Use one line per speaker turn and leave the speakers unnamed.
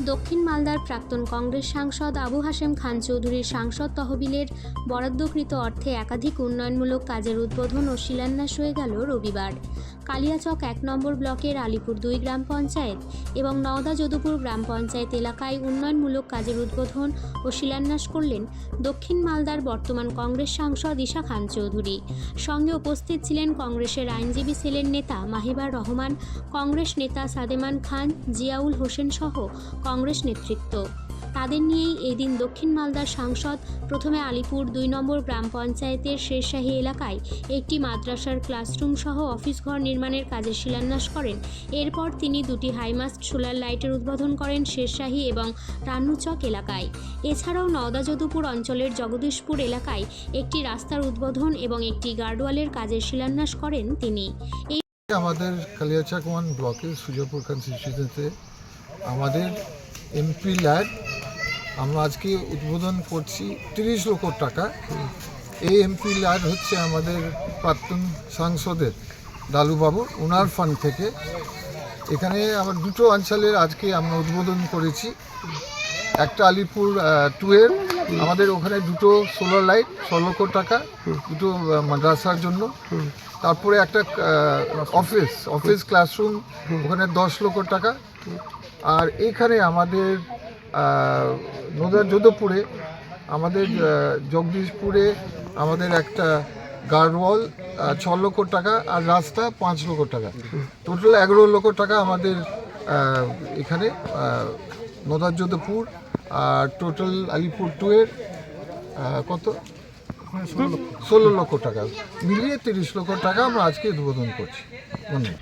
দক্ষিণ মালদার প্রাক্তন কংগ্রেস সাংসদ আবু হাশেম খান চৌধুরীর সাংসদ তহবিলের বরাদ্দকৃত অর্থে একাধিক উন্নয়নমূলক কাজের উদ্বোধন ও শিলান্যাস হয়ে গেল রবিবার। কালিয়াচক এক নম্বর ব্লকের আলিপুর দুই গ্রাম পঞ্চায়েত এবং নওদা যদুপুর গ্রাম পঞ্চায়েত এলাকায় উন্নয়নমূলক কাজের উদ্বোধন ও শিলান্যাস করলেন দক্ষিণ মালদার বর্তমান কংগ্রেস সাংসদ ঈশা খান চৌধুরী। সঙ্গে উপস্থিত ছিলেন কংগ্রেসের আইনজীবী সেলের নেতা মাহিবার রহমান, কংগ্রেস নেতা সাদেমান খান, জিয়াউল হোসেন সহ কংগ্রেস নেতৃত্ব। তাদের নিয়েই এই দিন দক্ষিণ মালদার সাংসদ, প্রথমে আলিপুর দুই নম্বর গ্রাম পঞ্চায়েতের শেরশাহী এলাকায় একটি মাদ্রাসার ক্লাসরুম সহ অফিস ঘর নির্মাণের কাজের শিলান্যাস করেন। এরপর তিনি দুটি হাইমাস্ট সোলার লাইটের উদ্বোধন করেন শেরশাহী এবং রান্নুচক এলাকায়। এছাড়াও নওদা যদুপুর অঞ্চলের জগদীশপুর এলাকায় একটি রাস্তার উদ্বোধন এবং একটি গার্ডওয়ালের কাজের শিলান্যাস করেন তিনি।
আমাদের কালিয়াচাক ওয়ান ব্লকের সুজাপুর কনস্টিটিউশনতে আমাদের এমপি ল্যাড আমরা আজকে উদ্বোধন করছি তিরিশ লক্ষ টাকা। এই এমপি ল্যাড হচ্ছে আমাদের প্রাক্তন সাংসদের দালুবাবু ওনার ফান্ড থেকে। এখানে আমার দুটো অঞ্চলের আজকে আমরা উদ্বোধন করেছি। একটা আলিপুর টুয়ের আমাদের ওখানে দুটো সোলার লাইট ছ লক্ষ টাকা, দুটো মাদ্রাসার জন্য। তারপরে একটা অফিস অফিস ক্লাসরুম ওখানে দশ লক্ষ টাকা। আর এখানে আমাদের আহ, যোধপুরে আমাদের জগদীশপুরে আমাদের একটা গার্ডওয়াল ছ লক্ষ টাকা আর রাস্তা পাঁচ লক্ষ টাকা। টোটাল এগারো লক্ষ টাকা আমাদের এখানে নদার যোধপুর আর টোটাল আলিপুর টুয়ের কত? ষোলো লক্ষ টাকা। মিলিয়ে তিরিশ লক্ষ টাকা আমরা আজকে উদ্বোধন করছি। ধন্যবাদ।